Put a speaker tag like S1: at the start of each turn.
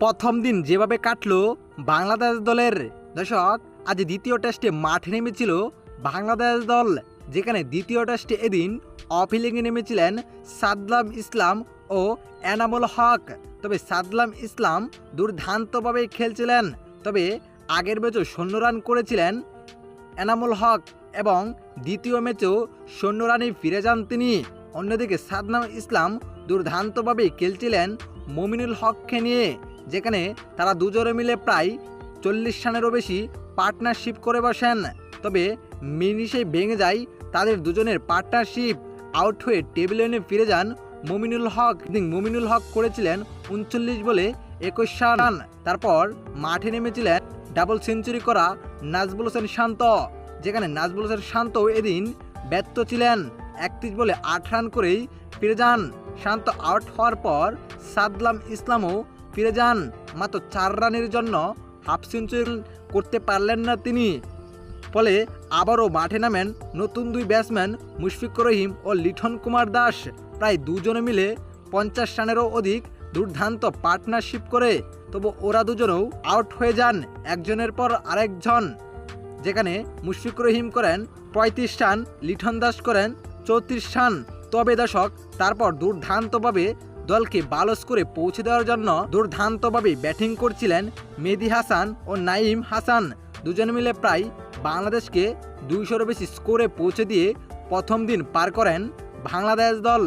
S1: প্রথম দিন যেভাবে কাটলো, বাংলাদেশ দলের দর্শক, আজ দ্বিতীয় টেস্টে মাঠে নেমেছিল বাংলাদেশ দল, যেখানে দ্বিতীয় টেস্টে এদিন অফিলিংয়ে নেমেছিলেন সাদলাম ইসলাম ও এনামুল হক। তবে সাদলাম ইসলাম দুর্দান্তভাবে খেলছিলেন, তবে আগের ম্যাচও শূন্য রান করেছিলেন এনামুল হক এবং দ্বিতীয় ম্যাচেও শূন্য রানে ফিরে যান তিনি। অন্যদিকে সাদনাম ইসলাম দুর্দান্তভাবে খেলছিলেন মমিনুল হককে নিয়ে। যেখানে তারা দুজনে মিলে প্রায় চল্লিশ রানেরও বেশি পার্টনারশিপ করে বসেন। তবে মিনিশে ভেঙে যায়, তাদের দুজনের পার্টনারশিপ আউট হয়ে টেবিল এনে ফিরে যান মমিনুল হক। মমিনুল হক করেছিলেন উনচল্লিশ বলে একুশ রান। তারপর মাঠে নেমেছিলেন ডাবল সেঞ্চুরি করা নাজবুল হোসেন শান্ত, যেখানে নাজবুল হোসেন শান্ত এদিন ব্যর্থ ছিলেন। একত্রিশ বলে আট রান করেই ফিরে যান। শান্ত আউট হওয়ার পর সাদলাম ইসলামও ফিরে যান। মাত্র চার রানের জন্য হাফ সেঞ্চুরি করতে পারলেন না তিনি। ফলে আবারও মাঠে নামেন নতুন দুই ব্যাটসম্যান মুশফিকুর রহিম ও লিঠন কুমার দাস। প্রায় দুজনে মিলে পঞ্চাশ রানেরও অধিক দুর্দান্ত পার্টনারশিপ করে, তবু ওরা দুজনেও আউট হয়ে যান একজনের পর আরেকজন। যেখানে মুশফিকুর রহিম করেন পঁয়ত্রিশ রান লিঠন দাস করেন চৌত্রিশ রান। তবে দশক তারপর দুর্দান্তভাবে দলকে ভালো স্কোরে পৌঁছে দেওয়ার জন্য দুর্ধান্তভাবে ব্যাটিং করছিলেন মেদি হাসান ও নাইম হাসান। দুজন মিলে প্রায় বাংলাদেশকে দুইশোর বেশি স্কোরে পৌঁছে দিয়ে প্রথম দিন পার করেন বাংলাদেশ দল।